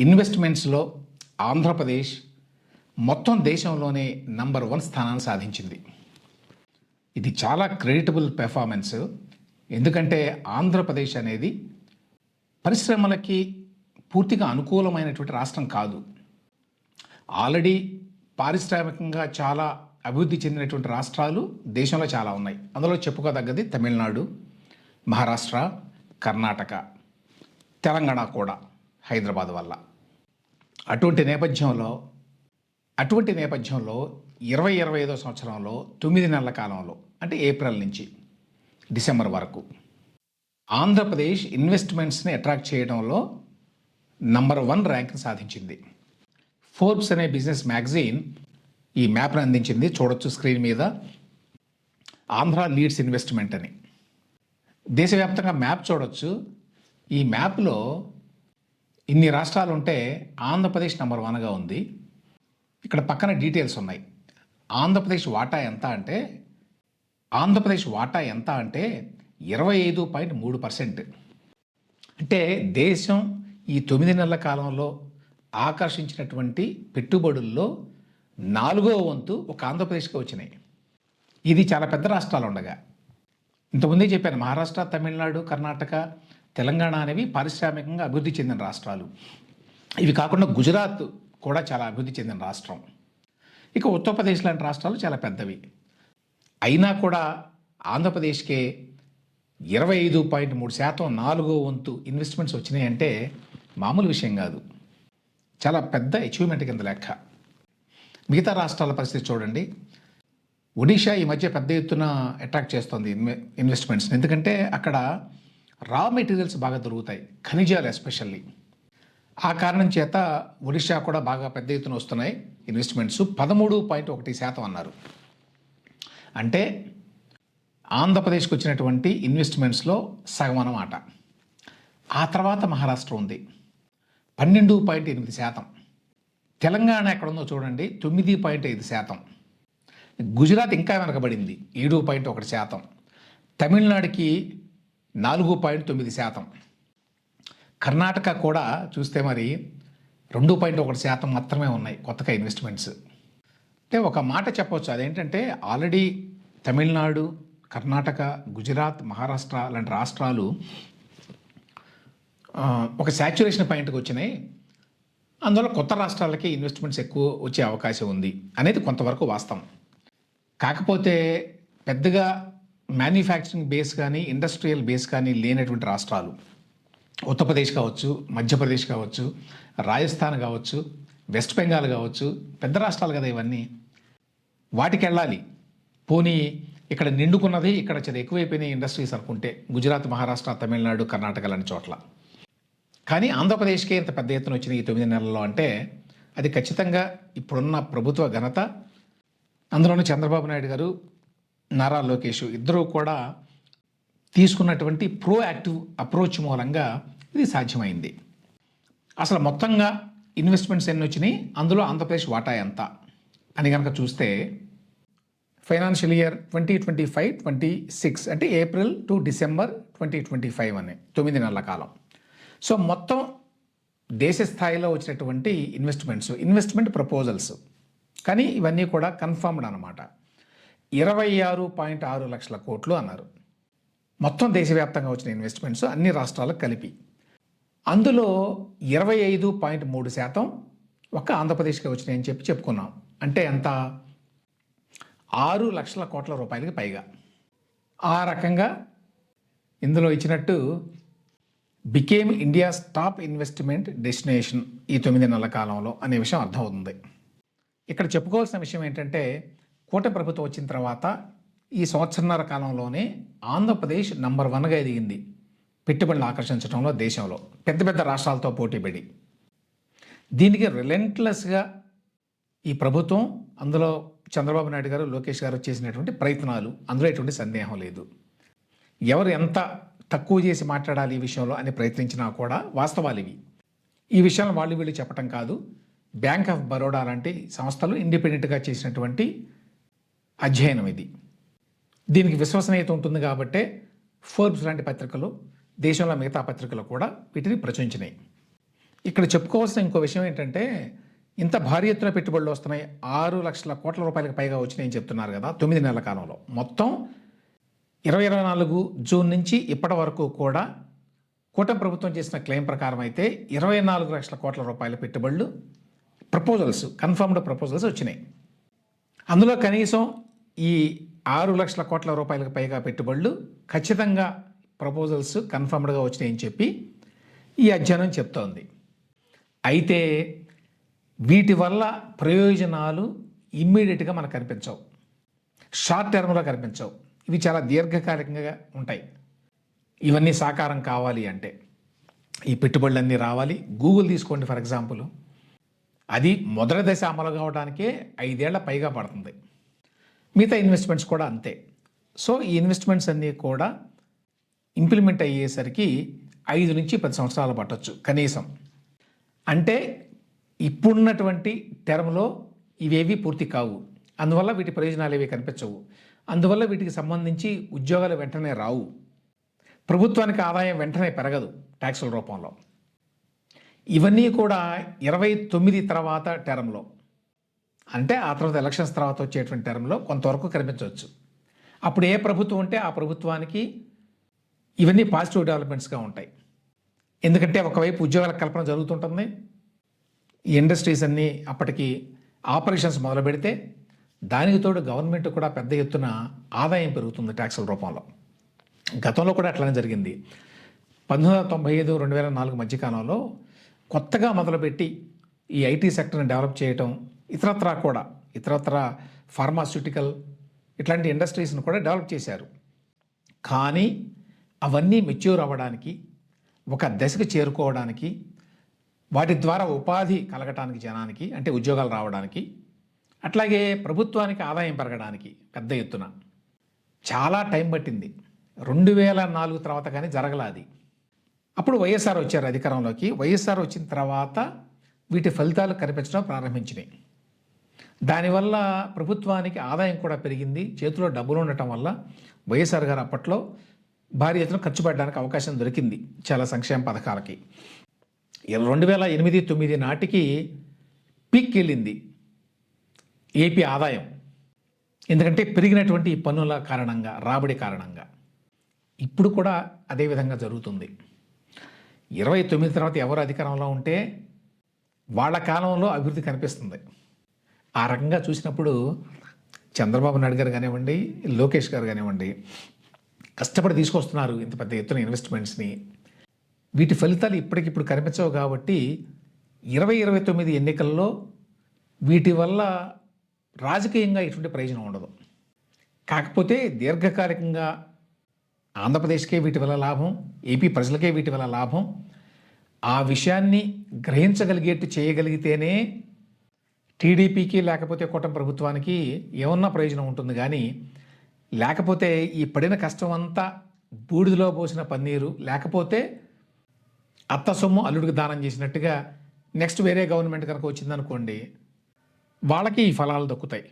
ఇన్వెస్ట్మెంట్స్లో ఆంధ్రప్రదేశ్ మొత్తం దేశంలోనే number one స్థానాన్ని సాధించింది. ఇది చాలా క్రెడిటబుల్ పెర్ఫార్మెన్స్. ఎందుకంటే ఆంధ్రప్రదేశ్ అనేది పరిశ్రమలకి పూర్తిగా అనుకూలమైనటువంటి రాష్ట్రం కాదు. ఆల్రెడీ పారిశ్రామికంగా చాలా అభివృద్ధి చెందినటువంటి రాష్ట్రాలు దేశంలో చాలా ఉన్నాయి. అందులో చెప్పుకోదగ్గది తమిళనాడు మహారాష్ట్ర కర్ణాటక తెలంగాణ కూడా హైదరాబాద్ వల్ల. అటువంటి నేపథ్యంలో అటువంటి నేపథ్యంలో ఇరవై ఇరవై ఐదో సంవత్సరంలో తొమ్మిది నెలల కాలంలో అంటే ఏప్రిల్ నుంచి డిసెంబర్ వరకు ఆంధ్రప్రదేశ్ ఇన్వెస్ట్మెంట్స్ని అట్రాక్ట్ చేయడంలో నంబర్ వన్ ర్యాంక్ సాధించింది. ఫోర్బ్స్ అనే బిజినెస్ మ్యాగజైన్ ఈ మ్యాప్ను అందించింది. చూడొచ్చు స్క్రీన్ మీద. ఆంధ్ర లీడ్స్ ఇన్వెస్ట్మెంట్ అని. దేశవ్యాప్తంగా మ్యాప్ చూడొచ్చు. ఈ మ్యాప్లో ఇన్ని రాష్ట్రాలు ఉంటే ఆంధ్రప్రదేశ్ నెంబర్ వన్గా ఉంది. ఇక్కడ పక్కన డీటెయిల్స్ ఉన్నాయి. ఆంధ్రప్రదేశ్ వాటా ఎంత అంటే ఆంధ్రప్రదేశ్ వాటా ఎంత అంటే ఇరవై ఐదు పాయింట్ మూడు పర్సెంట్. అంటే దేశం ఈ తొమ్మిది నెలల కాలంలో ఆకర్షించినటువంటి పెట్టుబడుల్లో నాలుగో వంతు ఒక ఆంధ్రప్రదేశ్కి వచ్చినాయి. ఇది చాలా పెద్ద రాష్ట్రాలు ఉండగా ఇంతకుముందే చెప్పాను మహారాష్ట్ర తమిళనాడు కర్ణాటక తెలంగాణ అనేవి పారిశ్రామికంగా అభివృద్ధి చెందిన రాష్ట్రాలు. ఇవి కాకుండా గుజరాత్ కూడా చాలా అభివృద్ధి చెందిన రాష్ట్రం. ఇక ఉత్తరప్రదేశ్ లాంటి రాష్ట్రాలు చాలా పెద్దవి. అయినా కూడా ఆంధ్రప్రదేశ్కే ఇరవై ఐదు పాయింట్ మూడు శాతం నాలుగో వంతు ఇన్వెస్ట్మెంట్స్ వచ్చినాయంటే మామూలు విషయం కాదు. చాలా పెద్ద అచీవ్మెంట్ కింద లెక్క. మిగతా రాష్ట్రాల పరిస్థితి చూడండి. ఒడిషా ఈ మధ్య పెద్ద ఎత్తున అట్రాక్ట్ చేస్తుంది ఇన్వె ఎందుకంటే అక్కడ రా మెటీరియల్స్ బాగా దొరుకుతాయి ఖనిజాలు ఎస్పెషల్లీ ఆ కారణం చేత ఒడిషా కూడా బాగా పెద్ద ఎత్తున వస్తున్నాయి ఇన్వెస్ట్మెంట్స్ పదమూడు పాయింట్ ఒకటి శాతం అన్నారు. అంటే ఆంధ్రప్రదేశ్కి వచ్చినటువంటి ఇన్వెస్ట్మెంట్స్లో సగం అన్నమాట ఆ తర్వాత మహారాష్ట్ర ఉంది పన్నెండు పాయింట్ ఎనిమిది శాతం. తెలంగాణ ఎక్కడుందో చూడండి తొమ్మిది పాయింట్ ఐదు శాతం. గుజరాత్ ఇంకా వెనకబడింది ఏడు పాయింట్ ఒకటి శాతం. తమిళనాడుకి నాలుగు పాయింట్ తొమ్మిది శాతం. కర్ణాటక కూడా చూస్తే మరి రెండు పాయింట్ ఒకటి శాతం మాత్రమే ఉన్నాయి కొత్తగా ఇన్వెస్ట్మెంట్స్ అంటే ఒక మాట చెప్పవచ్చు అదేంటంటే ఆల్రెడీ తమిళనాడు కర్ణాటక గుజరాత్ మహారాష్ట్ర లాంటి రాష్ట్రాలు ఒక శాచ్యురేషన్ పాయింట్కి వచ్చినాయి. అందువల్ల కొత్త రాష్ట్రాలకి ఇన్వెస్ట్మెంట్స్ ఎక్కువ వచ్చే అవకాశం ఉంది అనేది కొంతవరకు వాస్తవం. కాకపోతే పెద్దగా మ్యానుఫ్యాక్చరింగ్ బేస్ కానీ ఇండస్ట్రియల్ బేస్ కానీ లేనటువంటి రాష్ట్రాలు. ఉత్తరప్రదేశ్ కావచ్చు మధ్యప్రదేశ్ కావచ్చు రాజస్థాన్ కావచ్చు వెస్ట్ బెంగాల్ కావచ్చు పెద్ద రాష్ట్రాలు కదా ఇవన్నీ. వాటికి వెళ్ళాలి. పోనీ ఇక్కడ నిండుకున్నది ఇక్కడ చాలా ఎక్కువైపోయినాయి ఇండస్ట్రీస్ అనుకుంటే గుజరాత్ మహారాష్ట్ర తమిళనాడు కర్ణాటక లాంటి చోట్ల. కానీ ఆంధ్రప్రదేశ్కే ఇంత పెద్ద ఎత్తున వచ్చిన ఈ తొమ్మిది నెలల్లో అంటే అది ఖచ్చితంగా ఇప్పుడున్న ప్రభుత్వ ఘనత. అందులోనూ చంద్రబాబు నాయుడు గారు నారా లోకేష్ ఇద్దరూ కూడా తీసుకున్నటువంటి ప్రోయాక్టివ్ అప్రోచ్ మూలంగా ఇది సాధ్యమైంది. అసలు మొత్తంగా ఇన్వెస్ట్మెంట్స్ ఎన్ని వచ్చినాయి? అందులో ఆంధ్రప్రదేశ్ వాటా ఎంత? అని కనుక చూస్తే financial year twenty twenty five twenty six అంటే April to December twenty twenty five అని తొమ్మిది నెలల కాలం. సో మొత్తం దేశ స్థాయిలో వచ్చినటువంటి ఇన్వెస్ట్మెంట్స్ ఇన్వెస్ట్మెంట్ ప్రపోజల్స్ కానీ ఇవన్నీ కూడా కన్ఫర్మ్డ్ అనమాట. ఇరవై ఆరు పాయింట్ ఆరు లక్షల కోట్లు అన్నారు. మొత్తం దేశవ్యాప్తంగా వచ్చిన ఇన్వెస్ట్మెంట్స్ అన్ని రాష్ట్రాలకు కలిపి. అందులో ఇరవై ఐదు పాయింట్ మూడు శాతం ఒక్క ఆంధ్రప్రదేశ్కి వచ్చినాయని చెప్పి చెప్పుకున్నాం. అంటే ఎంత? ఆరు లక్షల కోట్ల రూపాయలకి పైగా. ఆ రకంగా ఇందులో ఇచ్చినట్టు became India's top investment destination ఈ తొమ్మిది నెలల కాలంలో అనే విషయం అర్థమవుతుంది. ఇక్కడ చెప్పుకోవాల్సిన విషయం ఏంటంటే కూటమి ప్రభుత్వం వచ్చిన తర్వాత ఈ సంవత్సరన్నర కాలంలోనే ఆంధ్రప్రదేశ్ నంబర్ వన్గా ఎదిగింది. పెట్టుబడులు ఆకర్షించడంలో దేశంలో పెద్ద పెద్ద రాష్ట్రాలతో పోటీపడి దీనికి రిలెంట్లెస్గా ఈ ప్రభుత్వం అందులో చంద్రబాబు నాయుడు గారు లోకేష్ గారు చేసినటువంటి ప్రయత్నాలు అందులో ఎటువంటి సందేహం లేదు. ఎవరు ఎంత తక్కువ చేసి మాట్లాడాలి ఈ విషయంలో అని ప్రయత్నించినా కూడా వాస్తవాలు ఇవి. ఈ విషయాలను వాళ్ళు వీళ్ళు చెప్పటం కాదు. బ్యాంక్ ఆఫ్ బరోడా లాంటి సంస్థలు ఇండిపెండెంట్గా చేసినటువంటి అధ్యయనం ఇది. దీనికి విశ్వసనీయత ఉంటుంది కాబట్టే ఫోర్బ్స్ లాంటి పత్రికలు దేశంలో మిగతా పత్రికలు కూడా వీటిని ప్రచురించినాయి. ఇక్కడ చెప్పుకోవాల్సిన ఇంకో విషయం ఏంటంటే ఇంత భారీ ఎత్తున పెట్టుబడులు వస్తున్నాయి. ఆరు లక్షల కోట్ల రూపాయలకు పైగా వచ్చినాయని చెప్తున్నారు కదా తొమ్మిది నెలల కాలంలో. మొత్తం ఇరవై ఇరవై నాలుగు జూన్ నుంచి ఇప్పటి వరకు కూడా కూటమి ప్రభుత్వం చేసిన క్లెయిమ్ ప్రకారం అయితే ఇరవై నాలుగు లక్షల కోట్ల రూపాయల పెట్టుబడులు ప్రపోజల్స్ కన్ఫర్మ్డ్ ప్రపోజల్స్ వచ్చినాయి. అందులో కనీసం ఈ ఆరు లక్షల కోట్ల రూపాయలకు పైగా పెట్టుబడులు ఖచ్చితంగా ప్రపోజల్స్ కన్ఫర్మ్డ్గా వచ్చినాయని చెప్పి ఈ అధ్యయనం చెప్తోంది. అయితే వీటి వల్ల ప్రయోజనాలు ఇమ్మీడియట్గా మనకు కనిపించవు. షార్ట్ టర్మ్లో కనిపించవు. ఇవి చాలా దీర్ఘకాలికంగా ఉంటాయి. ఇవన్నీ సాకారం కావాలి అంటే ఈ పెట్టుబడులన్నీ రావాలి. గూగుల్ తీసుకోండి ఫర్ ఎగ్జాంపుల్. అది మొదటి దశ అమలు కావడానికే ఐదేళ్ళ పైగా పడుతుంది. మిగతా ఇన్వెస్ట్మెంట్స్ కూడా అంతే. సో ఈ ఇన్వెస్ట్మెంట్స్ అన్నీ కూడా ఇంప్లిమెంట్ అయ్యేసరికి ఐదు నుంచి పది సంవత్సరాలు పట్టొచ్చు కనీసం. అంటే ఇప్పుడున్నటువంటి టర్మ్లో ఇవేవి పూర్తి కావు. అందువల్ల వీటి ప్రయోజనాలు ఏవి కనిపించవు. అందువల్ల వీటికి సంబంధించి ఉద్యోగాలు వెంటనే రావు. ప్రభుత్వానికి ఆదాయం వెంటనే పెరగదు ట్యాక్సుల రూపంలో. ఇవన్నీ కూడా ఇరవై తొమ్మిది తర్వాత టర్మ్లో. అంటే ఆ తర్వాత ఎలక్షన్స్ తర్వాత వచ్చేటువంటి టర్మ్లో కొంతవరకు కనిపించవచ్చు. అప్పుడు ఏ ప్రభుత్వం ఉంటే ఆ ప్రభుత్వానికి ఇవన్నీ పాజిటివ్ డెవలప్మెంట్స్గా ఉంటాయి. ఎందుకంటే ఒకవైపు ఉద్యోగాల కల్పన జరుగుతుంటుంది. ఈ ఇండస్ట్రీస్ అన్నీ అప్పటికి ఆపరేషన్స్ మొదలు పెడితే దానికి తోడు గవర్నమెంట్ కూడా పెద్ద ఎత్తున ఆదాయం పెరుగుతుంది ట్యాక్సుల రూపంలో. గతంలో కూడా అట్లానే జరిగింది. పంతొమ్మిది వందల తొంభై ఐదు రెండు వేల నాలుగు మధ్యకాలంలో కొత్తగా మొదలుపెట్టి ఈ ఐటీ సెక్టర్ని డెవలప్ చేయటం ఇతరత్రా కూడా ఇతరత్ర ఫార్మాస్యూటికల్ ఇట్లాంటి ఇండస్ట్రీస్ని కూడా డెవలప్ చేశారు. కానీ అవన్నీ మెచ్యూర్ అవ్వడానికి ఒక దశకు చేరుకోవడానికి వాటి ద్వారా ఉపాధి కలగటానికి జనానికి అంటే ఉద్యోగాలు రావడానికి అట్లాగే ప్రభుత్వానికి ఆదాయం పెరగడానికి పెద్ద ఎత్తున చాలా టైం పట్టింది. రెండు వేల నాలుగు తర్వాత కానీ జరగలాది అప్పుడు వైఎస్ఆర్ వచ్చారు అధికారంలోకి. వైఎస్ఆర్ వచ్చిన తర్వాత వీటి ఫలితాలు కనిపించడం ప్రారంభించినాయి. దానివల్ల ప్రభుత్వానికి ఆదాయం కూడా పెరిగింది. చేతిలో డబ్బులు ఉండటం వల్ల వైఎస్ఆర్ గారు అప్పట్లో భారీ ఎత్తున ఖర్చు పెట్టడానికి అవకాశం దొరికింది చాలా సంక్షేమ పథకాలకి. రెండు వేల ఎనిమిది తొమ్మిది నాటికి పీక్ వెళ్ళింది ఏపీ ఆదాయం. ఎందుకంటే పెరిగినటువంటి పన్నుల కారణంగా రాబడి కారణంగా ఇప్పుడు కూడా అదేవిధంగా జరుగుతుంది. ఇరవై తొమ్మిది తర్వాత ఎవరు అధికారంలో ఉంటే వాళ్ళ కాలంలో అభివృద్ధి కనిపిస్తుంది. ఆ రకంగా చూసినప్పుడు చంద్రబాబు నాయుడు గారు కానివ్వండి లోకేష్ గారు కానివ్వండి కష్టపడి తీసుకొస్తున్నారు ఇంత పెద్ద ఎత్తున ఇన్వెస్ట్మెంట్స్ని వీటి ఫలితాలు ఇప్పటికిప్పుడు కనిపించవు కాబట్టి ఇరవై ఇరవై తొమ్మిది ఎన్నికల్లో వీటి వల్ల రాజకీయంగా ఎటువంటి ప్రయోజనం ఉండదు. కాకపోతే దీర్ఘకాలికంగా ఆంధ్రప్రదేశ్కే వీటి వల్ల లాభం ఏపీ ప్రజలకే వీటి వల్ల లాభం. ఆ విషయాన్ని గ్రహించగలిగేట్టు చేయగలిగితేనే టీడీపీకి లేకపోతే కూటమి ప్రభుత్వానికి ఏమన్నా ప్రయోజనం ఉంటుంది కానీ లేకపోతే ఈ పడిన కష్టం అంతా బూడిదలో పోసిన పన్నీరు లేకపోతే అత్త సొమ్ము అల్లుడికి దానం చేసినట్టుగా నెక్స్ట్ వేరే గవర్నమెంట్ కనుక వచ్చిందనుకోండి వాళ్ళకి ఈ ఫలాలు దక్కుతాయి.